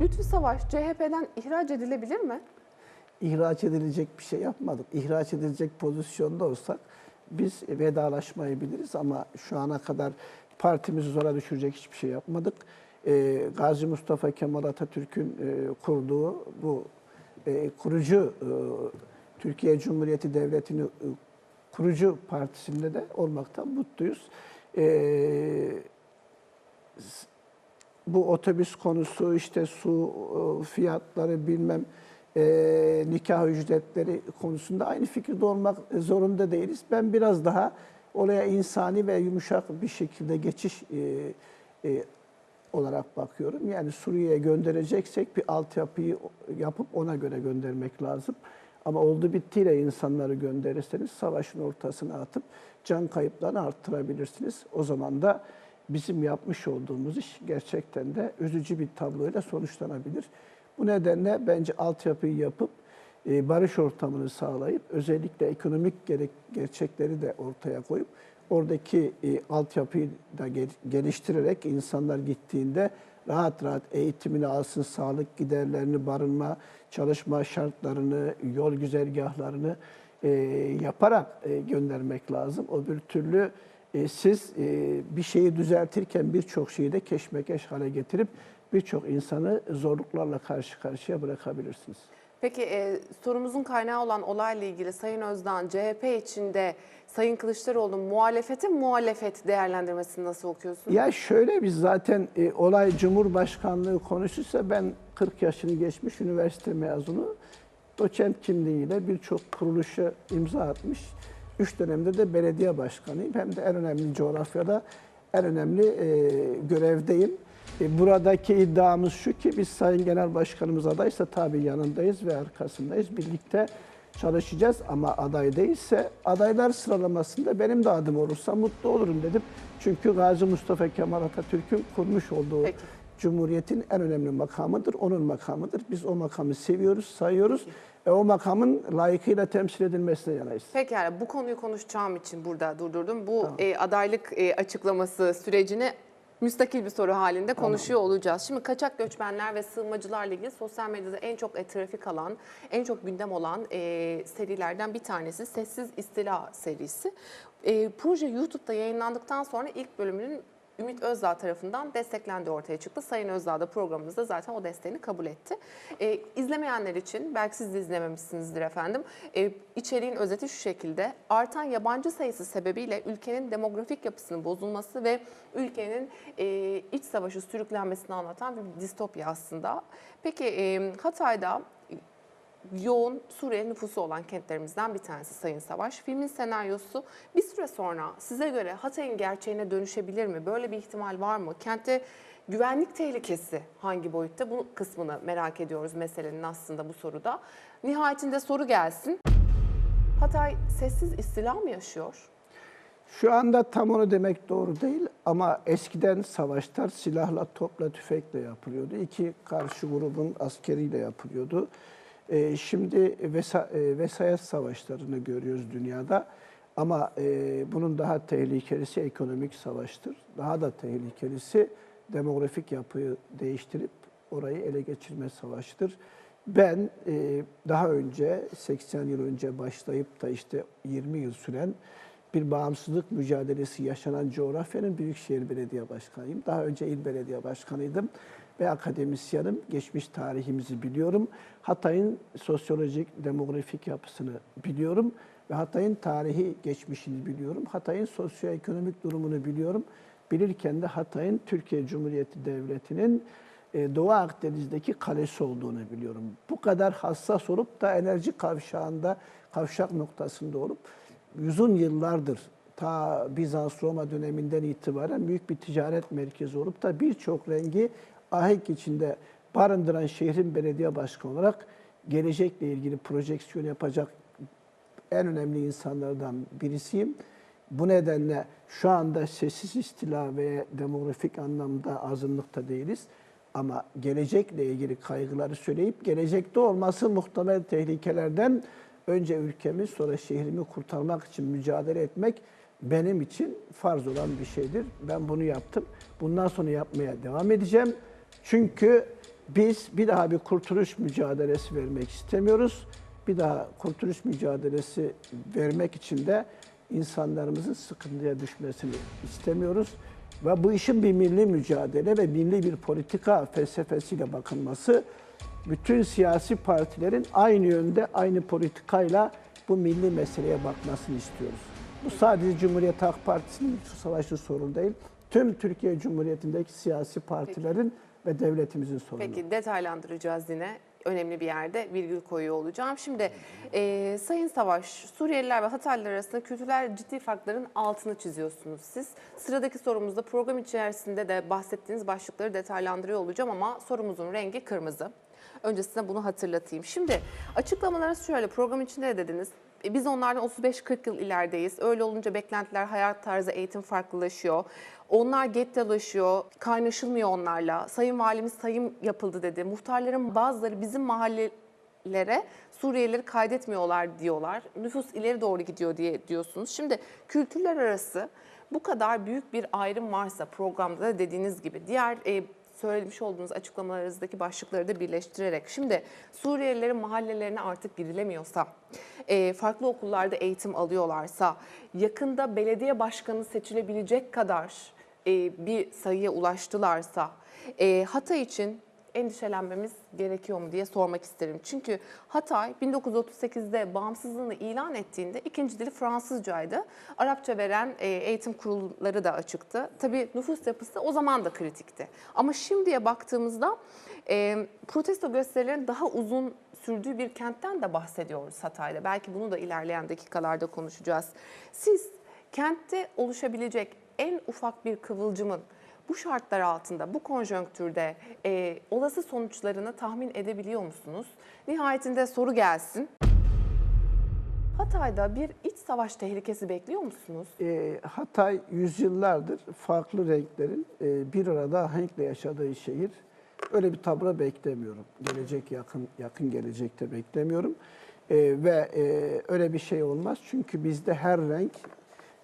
Lütfü Savaş CHP'den ihraç edilebilir mi? ihraç edilecek bir şey yapmadık. İhraç edilecek pozisyonda olsak biz vedalaşmayı biliriz ama şu ana kadar partimizi zora düşürecek hiçbir şey yapmadık. Ee, Gazi Mustafa Kemal Atatürk'ün e, kurduğu bu e, kurucu e, Türkiye Cumhuriyeti Devleti'ni e, kurucu partisinde de olmaktan mutluyuz. Ee, bu otobüs konusu işte su e, fiyatları bilmem e, nikah ücretleri konusunda aynı fikirde olmak zorunda değiliz. Ben biraz daha olaya insani ve yumuşak bir şekilde geçiş e, e, olarak bakıyorum. Yani Suriye'ye göndereceksek bir altyapıyı yapıp ona göre göndermek lazım. Ama oldu bittiyle insanları gönderirseniz savaşın ortasına atıp can kayıplarını arttırabilirsiniz. O zaman da bizim yapmış olduğumuz iş gerçekten de üzücü bir tabloyla sonuçlanabilir. Bu nedenle bence altyapıyı yapıp e, barış ortamını sağlayıp özellikle ekonomik gerçekleri de ortaya koyup oradaki e, altyapıyı da gel- geliştirerek insanlar gittiğinde rahat rahat eğitimini alsın, sağlık giderlerini, barınma, çalışma şartlarını, yol güzergahlarını e, yaparak göndermek lazım. O bir türlü e, siz e, bir şeyi düzeltirken birçok şeyi de keşmekeş hale getirip birçok insanı zorluklarla karşı karşıya bırakabilirsiniz. Peki e, sorumuzun kaynağı olan olayla ilgili Sayın Özdan CHP içinde Sayın Kılıçdaroğlu'nun muhalefete muhalefet değerlendirmesini nasıl okuyorsunuz? Ya şöyle biz zaten e, olay Cumhurbaşkanlığı konusuysa ben 40 yaşını geçmiş üniversite mezunu doçent kimliğiyle birçok kuruluşa imza atmış. Üç dönemde de belediye başkanıyım. Hem de en önemli coğrafyada en önemli e, görevdeyim. E, buradaki iddiamız şu ki biz Sayın Genel Başkanımız adaysa tabii yanındayız ve arkasındayız. Birlikte çalışacağız ama aday değilse adaylar sıralamasında benim de adım olursa mutlu olurum dedim. Çünkü Gazi Mustafa Kemal Atatürk'ün kurmuş olduğu Peki. Cumhuriyetin en önemli makamıdır, onun makamıdır. Biz o makamı seviyoruz, sayıyoruz. E, o makamın layıkıyla temsil edilmesine yanayız. Pekala bu konuyu konuşacağım için burada durdurdum. Bu e, adaylık e, açıklaması sürecini müstakil bir soru halinde konuşuyor olacağız. Şimdi kaçak göçmenler ve sığınmacılarla ilgili sosyal medyada en çok e, trafik alan, en çok gündem olan e, serilerden bir tanesi Sessiz İstila serisi. E, proje YouTube'da yayınlandıktan sonra ilk bölümünün Ümit Özdağ tarafından desteklendiği ortaya çıktı. Sayın Özdağ da programımızda zaten o desteğini kabul etti. Ee, izlemeyenler için, belki siz de izlememişsinizdir efendim, ee, içeriğin özeti şu şekilde. Artan yabancı sayısı sebebiyle ülkenin demografik yapısının bozulması ve ülkenin e, iç savaşı sürüklenmesini anlatan bir distopya aslında. Peki e, Hatay'da yoğun Suriye nüfusu olan kentlerimizden bir tanesi Sayın Savaş. Filmin senaryosu bir süre sonra size göre Hatay'ın gerçeğine dönüşebilir mi? Böyle bir ihtimal var mı? Kentte güvenlik tehlikesi hangi boyutta? Bu kısmını merak ediyoruz meselenin aslında bu soruda. Nihayetinde soru gelsin. Hatay sessiz istila mı yaşıyor? Şu anda tam onu demek doğru değil ama eskiden savaşlar silahla, topla, tüfekle yapılıyordu. İki karşı grubun askeriyle yapılıyordu. Ee, şimdi vesa, e, vesayet savaşlarını görüyoruz dünyada. Ama e, bunun daha tehlikelisi ekonomik savaştır. Daha da tehlikelisi demografik yapıyı değiştirip orayı ele geçirme savaşıdır. Ben e, daha önce 80 yıl önce başlayıp da işte 20 yıl süren bir bağımsızlık mücadelesi yaşanan coğrafyanın Büyükşehir Belediye Başkanıyım. Daha önce il belediye başkanıydım ve akademisyenim. Geçmiş tarihimizi biliyorum. Hatay'ın sosyolojik, demografik yapısını biliyorum ve Hatay'ın tarihi geçmişini biliyorum. Hatay'ın sosyoekonomik durumunu biliyorum. Bilirken de Hatay'ın Türkiye Cumhuriyeti Devleti'nin e, Doğu Akdeniz'deki kalesi olduğunu biliyorum. Bu kadar hassas olup da enerji kavşağında, kavşak noktasında olup uzun yıllardır ta Bizans Roma döneminden itibaren büyük bir ticaret merkezi olup da birçok rengi ahenk içinde barındıran şehrin belediye başkanı olarak gelecekle ilgili projeksiyon yapacak en önemli insanlardan birisiyim. Bu nedenle şu anda sessiz istila ve demografik anlamda azınlıkta değiliz. Ama gelecekle ilgili kaygıları söyleyip gelecekte olması muhtemel tehlikelerden önce ülkemi sonra şehrimi kurtarmak için mücadele etmek benim için farz olan bir şeydir. Ben bunu yaptım. Bundan sonra yapmaya devam edeceğim. Çünkü Biz bir daha bir kurtuluş mücadelesi vermek istemiyoruz. Bir daha kurtuluş mücadelesi vermek için de insanlarımızın sıkıntıya düşmesini istemiyoruz. Ve bu işin bir milli mücadele ve milli bir politika felsefesiyle bakılması, bütün siyasi partilerin aynı yönde, aynı politikayla bu milli meseleye bakmasını istiyoruz. Bu sadece Cumhuriyet Halk Partisi'nin şu savaşı sorun değil. Tüm Türkiye Cumhuriyeti'ndeki siyasi partilerin ve devletimizin sorunu. Peki detaylandıracağız yine. Önemli bir yerde virgül koyuyor olacağım. Şimdi e, Sayın Savaş, Suriyeliler ve Hataylılar arasında kültürel ciddi farkların altını çiziyorsunuz siz. Sıradaki sorumuzda program içerisinde de bahsettiğiniz başlıkları detaylandırıyor olacağım ama sorumuzun rengi kırmızı. Öncesinde bunu hatırlatayım. Şimdi açıklamalarınız şöyle program içinde de dediniz. E, Biz onlardan 35-40 yıl ilerideyiz. Öyle olunca beklentiler, hayat tarzı, eğitim farklılaşıyor. Onlar gettolaşıyor, kaynaşılmıyor onlarla. Sayın Valimiz sayım yapıldı dedi. Muhtarların bazıları bizim mahallelere Suriyelileri kaydetmiyorlar diyorlar. Nüfus ileri doğru gidiyor diye diyorsunuz. Şimdi kültürler arası bu kadar büyük bir ayrım varsa programda da dediğiniz gibi diğer e, söylemiş olduğunuz açıklamalarınızdaki başlıkları da birleştirerek. Şimdi Suriyelilerin mahallelerine artık gidilemiyorsa, e, farklı okullarda eğitim alıyorlarsa, yakında belediye başkanı seçilebilecek kadar e, bir sayıya ulaştılarsa, e, Hatay için endişelenmemiz gerekiyor mu diye sormak isterim. Çünkü Hatay 1938'de bağımsızlığını ilan ettiğinde ikinci dili Fransızcaydı. Arapça veren e, eğitim kurulları da açıktı. Tabii nüfus yapısı o zaman da kritikti. Ama şimdiye baktığımızda e, protesto gösterilerin daha uzun sürdüğü bir kentten de bahsediyoruz Hatay'da. Belki bunu da ilerleyen dakikalarda konuşacağız. Siz kentte oluşabilecek en ufak bir kıvılcımın bu şartlar altında, bu konjonktürde e, olası sonuçlarını tahmin edebiliyor musunuz? Nihayetinde soru gelsin. Hatay'da bir iç savaş tehlikesi bekliyor musunuz? E, Hatay yüzyıllardır farklı renklerin e, bir arada ahenkle yaşadığı şehir. Öyle bir tablo beklemiyorum. Gelecek yakın yakın gelecekte beklemiyorum. E, ve e, öyle bir şey olmaz çünkü bizde her renk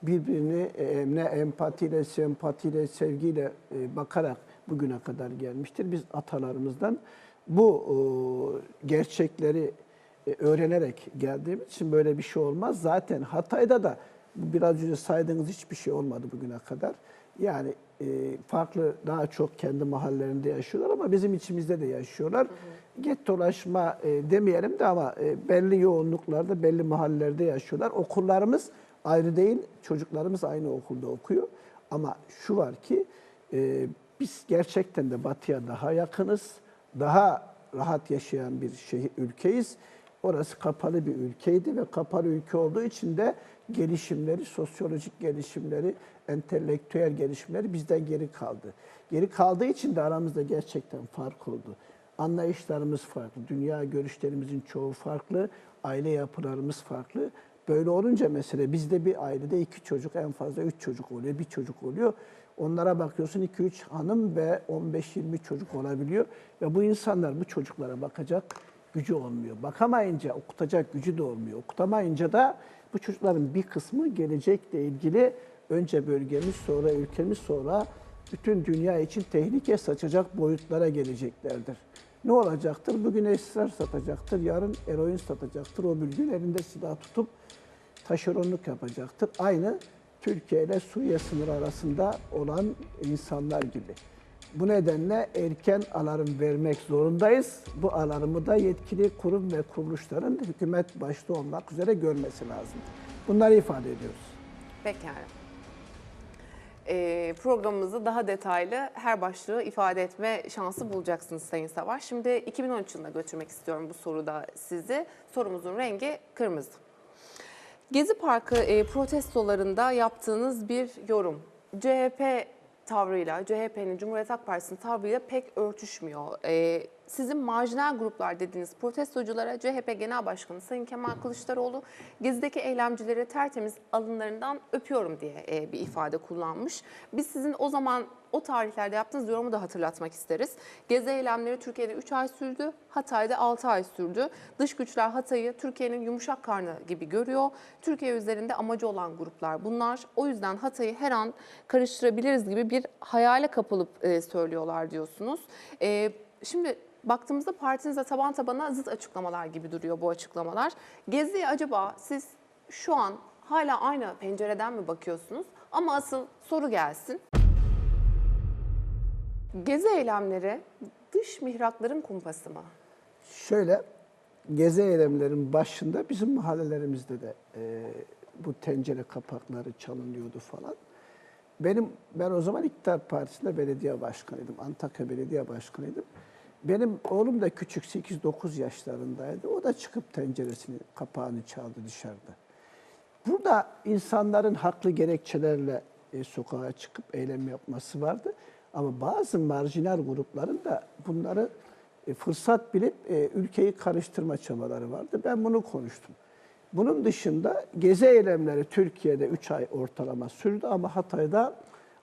birbirini e, ne empatiyle, sempatiyle, sevgiyle e, bakarak bugüne kadar gelmiştir. Biz atalarımızdan bu e, gerçekleri öğrenerek geldiğimiz için böyle bir şey olmaz. Zaten Hatay'da da biraz önce saydığınız hiçbir şey olmadı bugüne kadar. Yani farklı daha çok kendi mahallelerinde yaşıyorlar ama bizim içimizde de yaşıyorlar. Gettolaşma e, demeyelim de ama belli yoğunluklarda belli mahallelerde yaşıyorlar. Okullarımız ayrı değil, çocuklarımız aynı okulda okuyor. Ama şu var ki e, biz gerçekten de batıya daha yakınız, daha rahat yaşayan bir şehir, ülkeyiz. Orası kapalı bir ülkeydi ve kapalı ülke olduğu için de gelişimleri, sosyolojik gelişimleri, entelektüel gelişimleri bizden geri kaldı. Geri kaldığı için de aramızda gerçekten fark oldu. Anlayışlarımız farklı, dünya görüşlerimizin çoğu farklı, aile yapılarımız farklı. Böyle olunca mesela bizde bir ailede iki çocuk, en fazla üç çocuk oluyor, bir çocuk oluyor. Onlara bakıyorsun 2-3 hanım ve 15-20 çocuk olabiliyor. Ve bu insanlar bu çocuklara bakacak gücü olmuyor. Bakamayınca okutacak gücü de olmuyor. Okutamayınca da bu çocukların bir kısmı gelecekle ilgili önce bölgemiz sonra ülkemiz sonra bütün dünya için tehlike saçacak boyutlara geleceklerdir. Ne olacaktır? Bugün esrar satacaktır, yarın eroin satacaktır. O bölgün elinde silah tutup taşeronluk yapacaktır. Aynı Türkiye ile Suriye sınırı arasında olan insanlar gibi. Bu nedenle erken alarm vermek zorundayız. Bu alarmı da yetkili kurum ve kuruluşların hükümet başta olmak üzere görmesi lazım. Bunları ifade ediyoruz. Pekala. Ee, programımızı daha detaylı her başlığı ifade etme şansı bulacaksınız Sayın Savaş. Şimdi 2013 yılına götürmek istiyorum bu soruda sizi. Sorumuzun rengi kırmızı. Gezi Parkı e, protestolarında yaptığınız bir yorum. CHP tavrıyla, CHP'nin Cumhuriyet Halk Partisi'nin tavrıyla pek örtüşmüyor. E, sizin marjinal gruplar dediğiniz protestoculara CHP Genel Başkanı Sayın Kemal Kılıçdaroğlu Gezi'deki eylemcileri tertemiz alınlarından öpüyorum diye e, bir ifade kullanmış. Biz sizin o zaman o tarihlerde yaptığınız yorumu da hatırlatmak isteriz. Gezi eylemleri Türkiye'de 3 ay sürdü, Hatay'da 6 ay sürdü. Dış güçler Hatay'ı Türkiye'nin yumuşak karnı gibi görüyor. Türkiye üzerinde amacı olan gruplar bunlar. O yüzden Hatay'ı her an karıştırabiliriz gibi bir hayale kapılıp e, söylüyorlar diyorsunuz. E, şimdi baktığımızda partinizde taban tabana zıt açıklamalar gibi duruyor bu açıklamalar. Gezi'ye acaba siz şu an hala aynı pencereden mi bakıyorsunuz? Ama asıl soru gelsin. Gezi eylemleri dış mihrakların kumpası mı? Şöyle gezi eylemlerin başında bizim mahallelerimizde de e, bu tencere kapakları çalınıyordu falan. Benim ben o zaman İktidar Partisi'nde belediye başkanıydım. Antakya Belediye Başkanıydım. Benim oğlum da küçük 8-9 yaşlarındaydı. O da çıkıp tenceresini, kapağını çaldı dışarıda. Burada insanların haklı gerekçelerle e, sokağa çıkıp eylem yapması vardı. Ama bazı marjinal grupların da bunları e, fırsat bilip e, ülkeyi karıştırma çabaları vardı. Ben bunu konuştum. Bunun dışında gezi eylemleri Türkiye'de 3 ay ortalama sürdü ama Hatay'da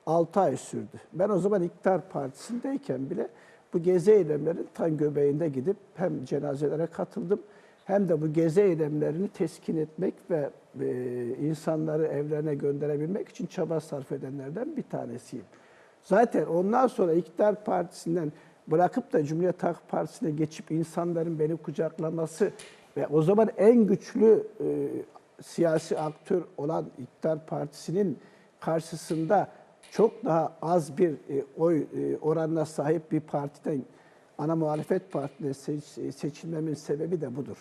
6 ay sürdü. Ben o zaman İktidar Partisi'ndeyken bile bu gezi eylemlerin tam göbeğinde gidip hem cenazelere katıldım hem de bu gezi eylemlerini teskin etmek ve e, insanları evlerine gönderebilmek için çaba sarf edenlerden bir tanesiyim. Zaten ondan sonra İktidar Partisi'nden bırakıp da Cumhuriyet Halk Partisi'ne geçip insanların beni kucaklaması ve o zaman en güçlü e, siyasi aktör olan İktidar Partisi'nin karşısında çok daha az bir e, oy e, oranına sahip bir partiden ana muhalefet partisine seç- seçilmemin sebebi de budur.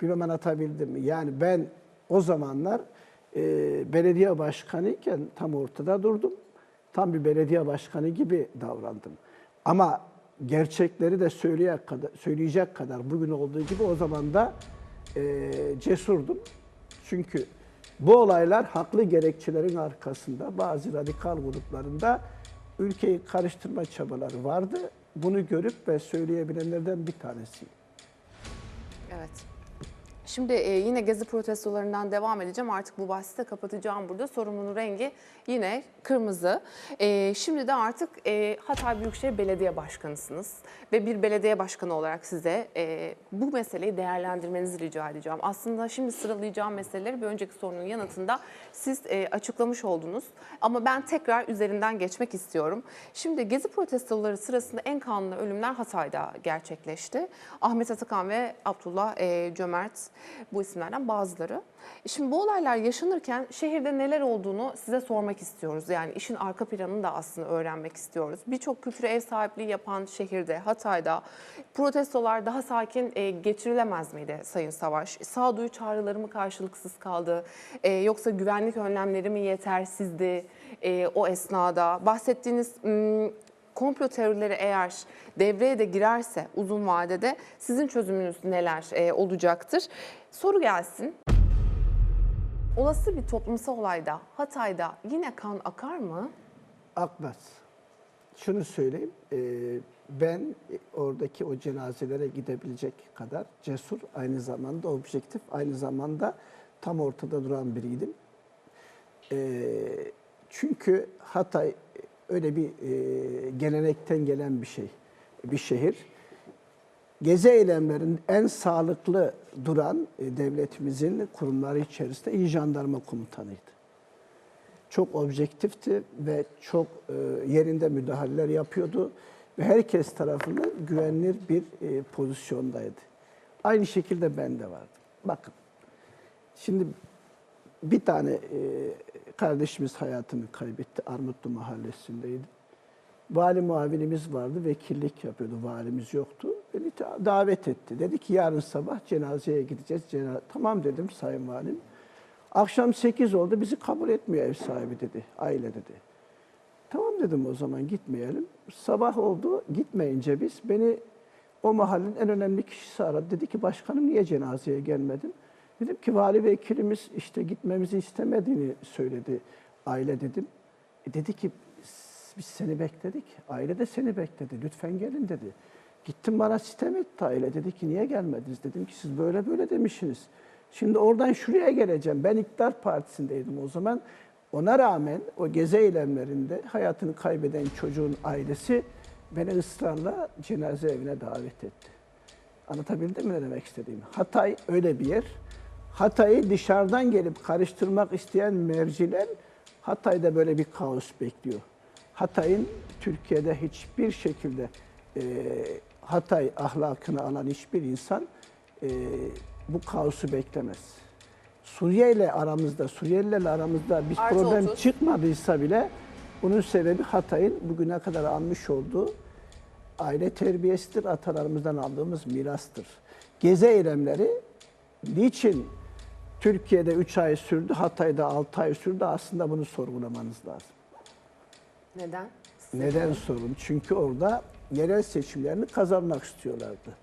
Bilmem anlatabildim mi? Yani ben o zamanlar e, belediye başkanıyken tam ortada durdum. Tam bir belediye başkanı gibi davrandım. Ama gerçekleri de söyleyecek kadar, söyleyecek kadar bugün olduğu gibi o zaman da e, cesurdum. Çünkü bu olaylar haklı gerekçelerin arkasında bazı radikal gruplarında ülkeyi karıştırma çabaları vardı. Bunu görüp ve söyleyebilenlerden bir tanesiyim. Evet. Şimdi e, yine gezi protestolarından devam edeceğim. Artık bu bahsi de kapatacağım burada. Sorumlunun rengi yine kırmızı. E, şimdi de artık e, Hatay Büyükşehir Belediye Başkanısınız. Ve bir belediye başkanı olarak size bu meseleyi değerlendirmenizi rica edeceğim. Aslında şimdi sıralayacağım meseleleri bir önceki sorunun yanıtında siz e, açıklamış oldunuz. Ama ben tekrar üzerinden geçmek istiyorum. Şimdi gezi protestoları sırasında en kanlı ölümler Hatay'da gerçekleşti. Ahmet Atakan ve Abdullah e, Cömert bu isimlerden bazıları. Şimdi bu olaylar yaşanırken şehirde neler olduğunu size sormak istiyoruz. Yani işin arka planını da aslında öğrenmek istiyoruz. Birçok kültüre ev sahipliği yapan şehirde, Hatay'da protestolar daha sakin e, geçirilemez miydi Sayın Savaş? Sağduyu çağrıları mı karşılıksız kaldı? E, yoksa güvenlik önlemleri mi yetersizdi e, o esnada? Bahsettiğiniz komplo teorileri eğer devreye de girerse uzun vadede sizin çözümünüz neler e, olacaktır? Soru gelsin. Olası bir toplumsal olayda Hatay'da yine kan akar mı? Akmaz. Şunu söyleyeyim, e, ben oradaki o cenazelere gidebilecek kadar cesur, aynı zamanda objektif, aynı zamanda tam ortada duran biriydim. E, çünkü Hatay öyle bir e, gelenekten gelen bir şey, bir şehir. Gezi eylemlerinin en sağlıklı duran e, devletimizin kurumları içerisinde İl Jandarma Komutanıydı çok objektifti ve çok e, yerinde müdahaleler yapıyordu ve herkes tarafından güvenilir bir e, pozisyondaydı. Aynı şekilde ben de vardım. Bakın, şimdi bir tane e, kardeşimiz hayatını kaybetti. Armutlu Mahallesi'ndeydi. Vali muavinimiz vardı, vekillik yapıyordu. Valimiz yoktu. Beni davet etti. Dedi ki yarın sabah cenazeye gideceğiz. Cena tamam dedim Sayın Valim. Akşam 8 oldu bizi kabul etmiyor ev sahibi dedi. Aile dedi. Tamam dedim o zaman gitmeyelim. Sabah oldu gitmeyince biz beni o mahallenin en önemli kişisi aradı. Dedi ki başkanım niye cenazeye gelmedin? Dedim ki vali vekilimiz işte gitmemizi istemediğini söyledi aile dedim. E dedi ki biz seni bekledik. Aile de seni bekledi. Lütfen gelin dedi. Gittim bana sitem etti aile. Dedi ki niye gelmediniz? Dedim ki siz böyle böyle demişsiniz. Şimdi oradan şuraya geleceğim. Ben İktidar Partisi'ndeydim o zaman. Ona rağmen o gezi eylemlerinde hayatını kaybeden çocuğun ailesi beni ısrarla cenaze evine davet etti. Anlatabildim mi ne demek istediğimi? Hatay öyle bir yer. Hatay'ı dışarıdan gelip karıştırmak isteyen merciler Hatay'da böyle bir kaos bekliyor. Hatay'ın Türkiye'de hiçbir şekilde e, Hatay ahlakını alan hiçbir insan e, bu kaosu beklemez. Suriye ile aramızda, Suriyelilerle aramızda bir Artı problem 30. çıkmadıysa bile bunun sebebi Hatay'ın bugüne kadar almış olduğu aile terbiyesidir, atalarımızdan aldığımız mirastır. Gezi eylemleri niçin Türkiye'de 3 ay sürdü, Hatay'da 6 ay sürdü aslında bunu sorgulamanız lazım. Neden? Neden sorun? Çünkü orada yerel seçimlerini kazanmak istiyorlardı.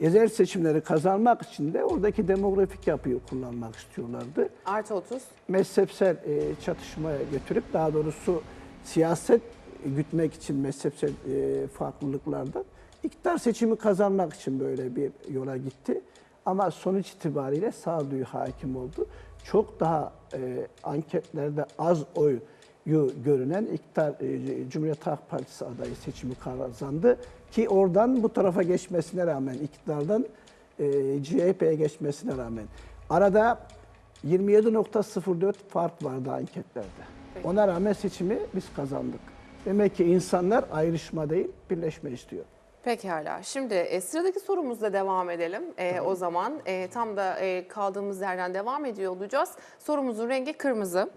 Yerel seçimleri kazanmak için de oradaki demografik yapıyı kullanmak istiyorlardı. Artı 30. Mezhepsel e, çatışmaya götürüp daha doğrusu siyaset gütmek için mezhepsel e, farklılıklardan iktidar seçimi kazanmak için böyle bir yola gitti. Ama sonuç itibariyle sağduyu hakim oldu. Çok daha e, anketlerde az oyu görünen iktidar e, Cumhuriyet Halk Partisi adayı seçimi kazandı ki oradan bu tarafa geçmesine rağmen iktidardan e, CHP'ye geçmesine rağmen arada 27.04 fark vardı anketlerde. Ona rağmen seçimi biz kazandık. Demek ki insanlar ayrışma değil, birleşme istiyor. Pekala. Şimdi e, sıradaki sorumuzla devam edelim. E, o zaman e, tam da e, kaldığımız yerden devam ediyor olacağız. Sorumuzun rengi kırmızı.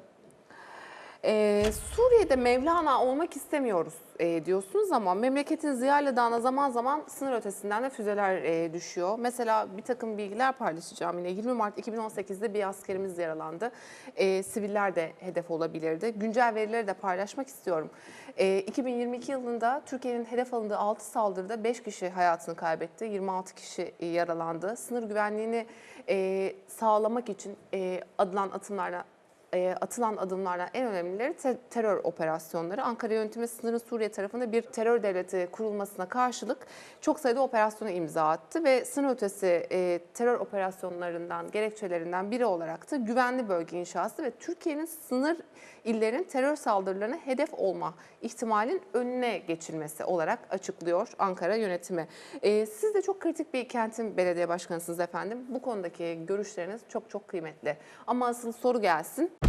E, Suriye'de Mevlana olmak istemiyoruz e, diyorsunuz ama memleketin Ziyale Dağı'na zaman zaman sınır ötesinden de füzeler e, düşüyor. Mesela bir takım bilgiler paylaşacağım yine. 20 Mart 2018'de bir askerimiz yaralandı. E, siviller de hedef olabilirdi. Güncel verileri de paylaşmak istiyorum. E, 2022 yılında Türkiye'nin hedef alındığı 6 saldırıda 5 kişi hayatını kaybetti. 26 kişi e, yaralandı. Sınır güvenliğini e, sağlamak için e, adılan atımlarla e, atılan adımlardan en önemlileri te- terör operasyonları. Ankara yönetimi sınırın Suriye tarafında bir terör devleti kurulmasına karşılık çok sayıda operasyona imza attı ve sınır ötesi e, terör operasyonlarından, gerekçelerinden biri olarak da güvenli bölge inşası ve Türkiye'nin sınır illerin terör saldırılarına hedef olma ihtimalin önüne geçilmesi olarak açıklıyor Ankara yönetimi. E, siz de çok kritik bir kentin belediye başkanısınız efendim. Bu konudaki görüşleriniz çok çok kıymetli. Ama asıl soru gelsin.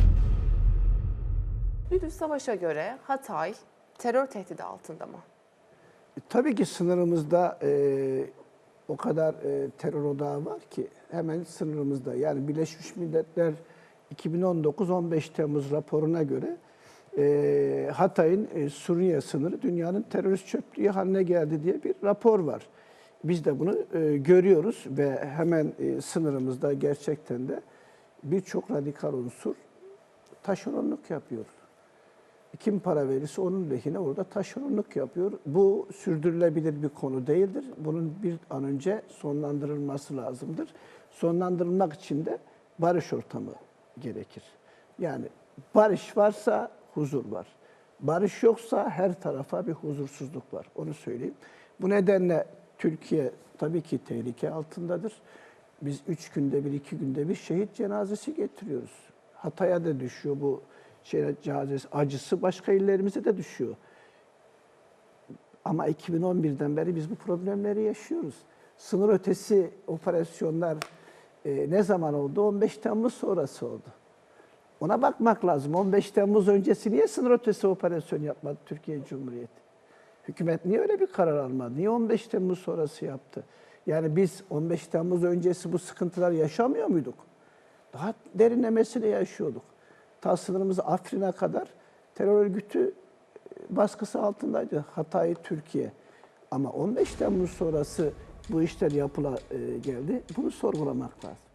Düdüz Savaş'a göre Hatay terör tehdidi altında mı? E, Tabii ki sınırımızda e, o kadar e, terör odağı var ki hemen sınırımızda. Yani Birleşmiş Milletler 2019-15 Temmuz raporuna göre e, Hatay'ın e, Suriye sınırı dünyanın terörist çöplüğü haline geldi diye bir rapor var. Biz de bunu e, görüyoruz ve hemen e, sınırımızda gerçekten de birçok radikal unsur taşeronluk yapıyor. Kim para verirse onun lehine orada taşeronluk yapıyor. Bu sürdürülebilir bir konu değildir. Bunun bir an önce sonlandırılması lazımdır. Sonlandırılmak için de barış ortamı gerekir. Yani barış varsa huzur var. Barış yoksa her tarafa bir huzursuzluk var. Onu söyleyeyim. Bu nedenle Türkiye tabii ki tehlike altındadır. Biz üç günde bir, iki günde bir şehit cenazesi getiriyoruz. Hatay'a da düşüyor bu şey cenazesi acısı başka illerimize de düşüyor. Ama 2011'den beri biz bu problemleri yaşıyoruz. Sınır ötesi operasyonlar e, ne zaman oldu? 15 Temmuz sonrası oldu. Ona bakmak lazım. 15 Temmuz öncesi niye sınır ötesi operasyon yapmadı Türkiye Cumhuriyeti? Hükümet niye öyle bir karar almadı? Niye 15 Temmuz sonrası yaptı? Yani biz 15 Temmuz öncesi bu sıkıntılar yaşamıyor muyduk? Daha derinlemesine yaşıyorduk. Ta sınırımız Afrin'e kadar terör örgütü baskısı altındaydı Hatay, Türkiye. Ama 15 Temmuz sonrası bu işler yapıla e, geldi. Bunu sorgulamak lazım.